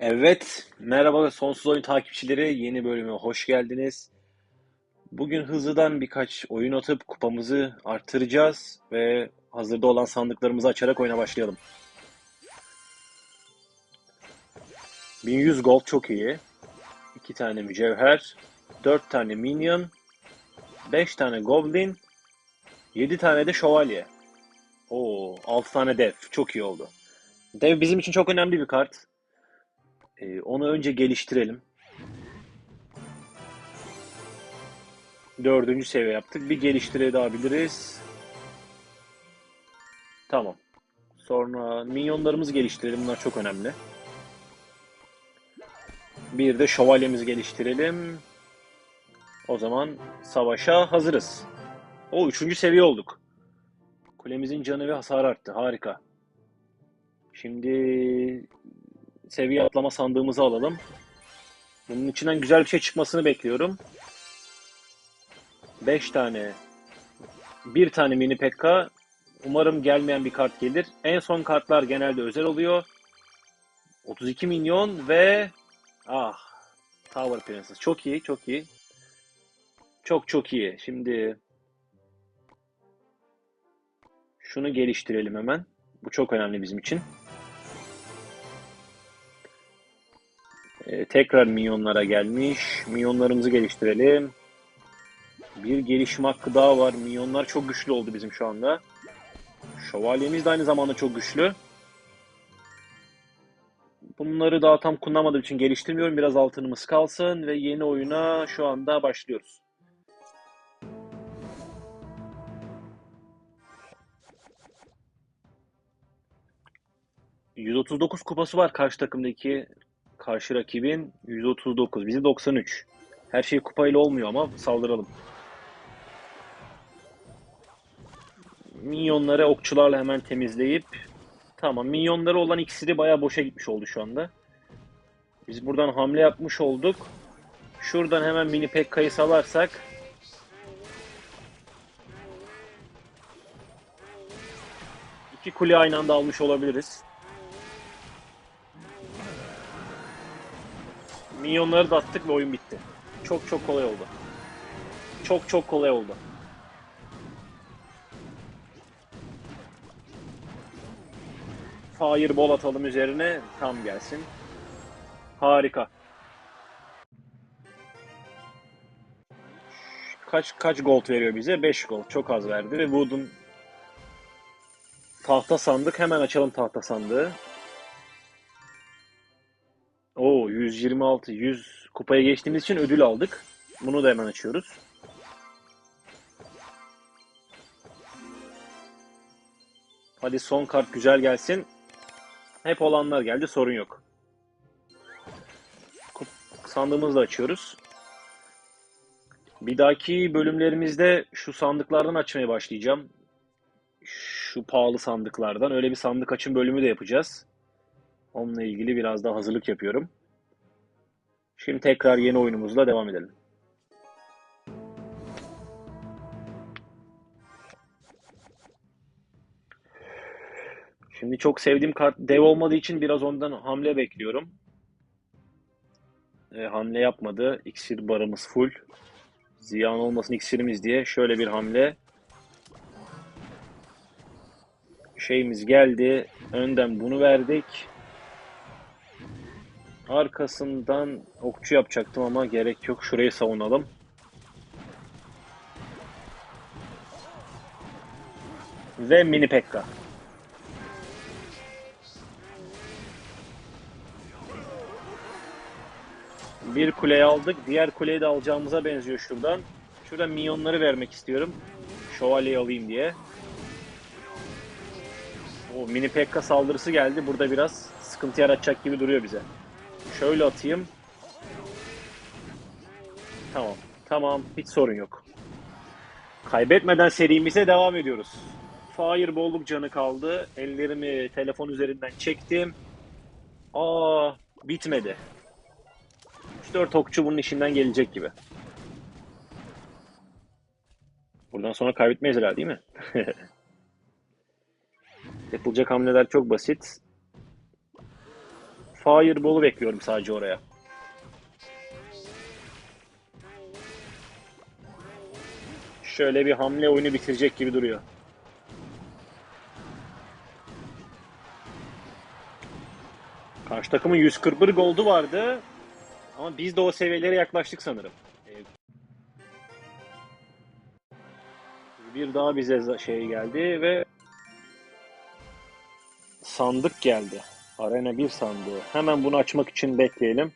Evet, merhaba Sonsuz Oyun takipçileri. Yeni bölüme hoş geldiniz. Bugün hızlıdan birkaç oyun atıp kupamızı arttıracağız ve hazırda olan sandıklarımızı açarak oyuna başlayalım. 1100 gold çok iyi. 2 tane mücevher, 4 tane minion, 5 tane goblin, 7 tane de şövalye. Oo, 6 tane dev. Çok iyi oldu. Dev bizim için çok önemli bir kart. Ee, onu önce geliştirelim. Dördüncü seviye yaptık. Bir geliştirebiliriz. Tamam. Sonra minyonlarımızı geliştirelim. Bunlar çok önemli. Bir de şövalyemizi geliştirelim. O zaman savaşa hazırız. O üçüncü seviye olduk. Kulemizin canı ve hasar arttı. Harika. Şimdi seviye atlama sandığımızı alalım. Bunun içinden güzel bir şey çıkmasını bekliyorum. 5 tane, bir tane mini pekka. Umarım gelmeyen bir kart gelir. En son kartlar genelde özel oluyor. 32 milyon ve ah Tower Princess. Çok iyi, çok iyi. Çok çok iyi. Şimdi şunu geliştirelim hemen. Bu çok önemli bizim için. Ee, tekrar minyonlara gelmiş. Minyonlarımızı geliştirelim. Bir gelişim hakkı daha var. Minyonlar çok güçlü oldu bizim şu anda. Şövalyemiz de aynı zamanda çok güçlü. Bunları daha tam kullanamadığım için geliştirmiyorum. Biraz altınımız kalsın ve yeni oyuna şu anda başlıyoruz. ...139 kupası var karşı takımdaki karşı rakibin 139. Bizi 93. Her şey kupayla olmuyor ama saldıralım. Minyonları okçularla hemen temizleyip tamam minyonları olan iksiri bayağı boşa gitmiş oldu şu anda. Biz buradan hamle yapmış olduk. Şuradan hemen mini pekkayı salarsak iki kule aynı anda almış olabiliriz. Minyonları da attık ve oyun bitti. Çok çok kolay oldu. Çok çok kolay oldu. Fireball atalım üzerine. Tam gelsin. Harika. Kaç kaç gold veriyor bize? 5 gold. Çok az verdi ve Wood'un tahta sandık. Hemen açalım tahta sandığı. 126 100 kupaya geçtiğimiz için ödül aldık. Bunu da hemen açıyoruz. Hadi son kart güzel gelsin. Hep olanlar geldi sorun yok. Sandığımızı da açıyoruz. Bir dahaki bölümlerimizde şu sandıklardan açmaya başlayacağım. Şu pahalı sandıklardan. Öyle bir sandık açım bölümü de yapacağız. Onunla ilgili biraz daha hazırlık yapıyorum. Şimdi tekrar yeni oyunumuzla devam edelim. Şimdi çok sevdiğim kart dev olmadığı için biraz ondan hamle bekliyorum. E, hamle yapmadı. İksir barımız full. Ziyan olmasın iksirimiz diye şöyle bir hamle. Şeyimiz geldi. Önden bunu verdik. Arkasından okçu yapacaktım ama gerek yok. Şurayı savunalım. Ve mini pekka. Bir kuleyi aldık. Diğer kuleyi de alacağımıza benziyor şuradan. Şuradan minyonları vermek istiyorum. Şövalyeyi alayım diye. O mini pekka saldırısı geldi. Burada biraz sıkıntı yaratacak gibi duruyor bize. Şöyle atayım. Tamam. Tamam. Hiç sorun yok. Kaybetmeden serimize devam ediyoruz. Fireball'luk canı kaldı. Ellerimi telefon üzerinden çektim. Aa, bitmedi. 3-4 okçu bunun işinden gelecek gibi. Buradan sonra kaybetmeyiz herhalde değil mi? Yapılacak hamleler çok basit. Fireball'u bekliyorum sadece oraya. Şöyle bir hamle oyunu bitirecek gibi duruyor. Karşı takımın 141 goldu vardı. Ama biz de o seviyelere yaklaştık sanırım. Bir daha bize şey geldi ve sandık geldi. Arena 1 sandığı. Hemen bunu açmak için bekleyelim.